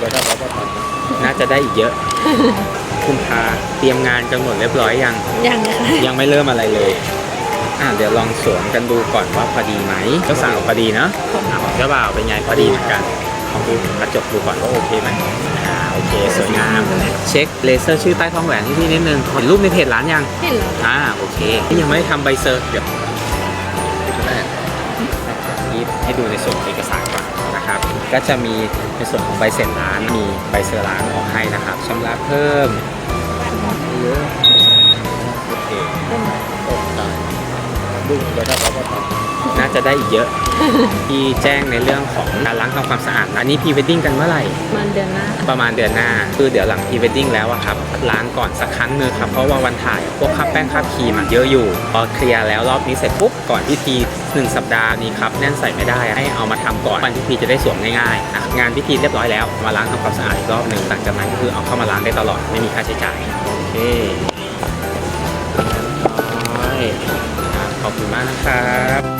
ก็ได้รับประทานน่าจะได้อีกเยอะ คุณพาเตรียมงานกันหมดเรียบร้อยยัง ยังค่ะยังไม่เริ่มอะไรเลย อะเดี๋ยวลองสวมกันดูก่อนว่าพอดีไหมเจ้าสาวพอดีเนอะอะของเจ้าบ่าวเป็นไงพอดีเหมือนกันลองดูกระจกดูก่อนว่าโอเคไหมอ่าโอเคสวยงามเช็คเลเซอร์ชื่อใต้ท้องแหวนให้พี่นิดนึงเห็นรูปในเพจร้านยังเห็นแล้วอ่าโอเคนี่ยังไม่ได้ทำใบเซอร์เดี๋ยวนี่ให้ดูในส่วนของเอกสารก่อนนะครับ ก็จะมีในส่วนของใบเสร็จร้านมีใบเซอร์ร้านออกให้นะครับชำระเพิ่มเยอะโอเคตกใจลูกก็ได้รับประทานน่าจะได้อีกเยอะที่แจ้งในเรื่องของการล้างทำความสะอาด อันนี้พรีเวดดิ้งกันเมื่อไหร่ เดือนหน้า ประมาณเดือนหน้า คือเดี๋ยวหลังพรีเวดดิ้งแล้วอะครับล้างก่อนสักครั้งหนึงครับ เพราะว่าวันถ่ายพวกคราบแป้งคราบครีมอะเยอะอยู่ พอเคลียร์แล้วรอบนี้เสร็จปุ๊บก่อนพิธีหนึ่งสัปดาห์นี้ครับแน่นใส่ไม่ได้ให้เอามาทำก่อนวันพิธีจะได้สวมง่ายๆนะงานพิธีเรียบร้อยแล้วมาล้างทำความสะอาดอีกรอบหนึ่งหลังจากนั้นก็คือเอาเข้ามาล้างได้ตลอดไม่มีค่าใช้จ่ายโอเคเรียบร้อยขอบคุณมากนะครับ